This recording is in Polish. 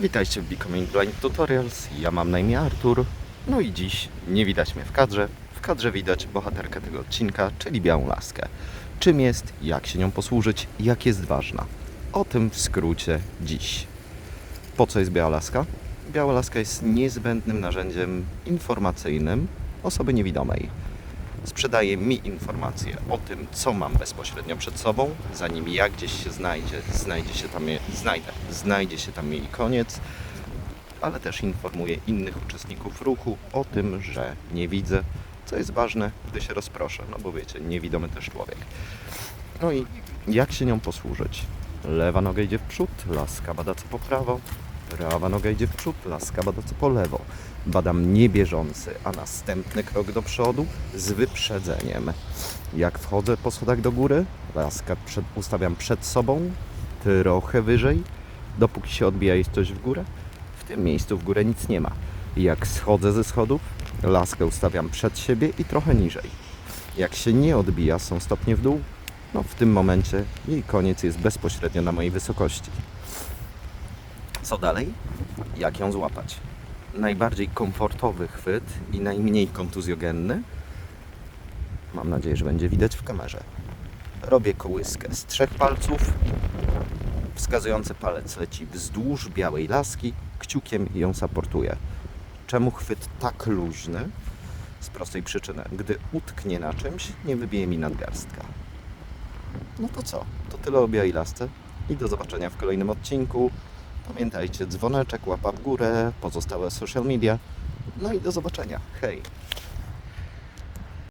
Witajcie w Becoming Blind Tutorials. Ja mam na imię Artur. No i dziś nie widać mnie w kadrze. W kadrze widać bohaterkę tego odcinka, czyli białą laskę. Czym jest, jak się nią posłużyć, jak jest ważna. O tym w skrócie dziś. Po co jest biała laska? Biała laska jest niezbędnym narzędziem informacyjnym osoby niewidomej. Sprzedaje mi informacje o tym, co mam bezpośrednio przed sobą, zanim ja gdzieś się znajdzie, znajdzie się tam, znajdę, znajdzie się tam jej koniec, ale też informuje innych uczestników ruchu o tym, że nie widzę, co jest ważne, gdy się rozproszę, no bo wiecie, niewidomy też człowiek. No i jak się nią posłużyć? Lewa noga idzie w przód, laska bada co po prawo, prawa noga idzie w przód, laska bada co po lewo. Badam niebieżący, a następny krok do przodu z wyprzedzeniem. Jak wchodzę po schodach do góry, laskę przed, ustawiam przed sobą, trochę wyżej, dopóki się odbija jest coś w górę. W tym miejscu w górę nic nie ma. Jak schodzę ze schodów, laskę ustawiam przed siebie i trochę niżej. Jak się nie odbija, są stopnie w dół, no w tym momencie jej koniec jest bezpośrednio na mojej wysokości. Co dalej? Jak ją złapać? Najbardziej komfortowy chwyt i najmniej kontuzjogenny. Mam nadzieję, że będzie widać w kamerze. Robię kołyskę z trzech palców. Wskazujący palec leci wzdłuż białej laski, kciukiem ją supportuje. Czemu chwyt tak luźny? Z prostej przyczyny. Gdy utknie na czymś, nie wybije mi nadgarstka. No to co? To tyle o białej lasce i do zobaczenia w kolejnym odcinku. Pamiętajcie, dzwoneczek, łapa w górę, pozostałe social media. No i do zobaczenia. Hej!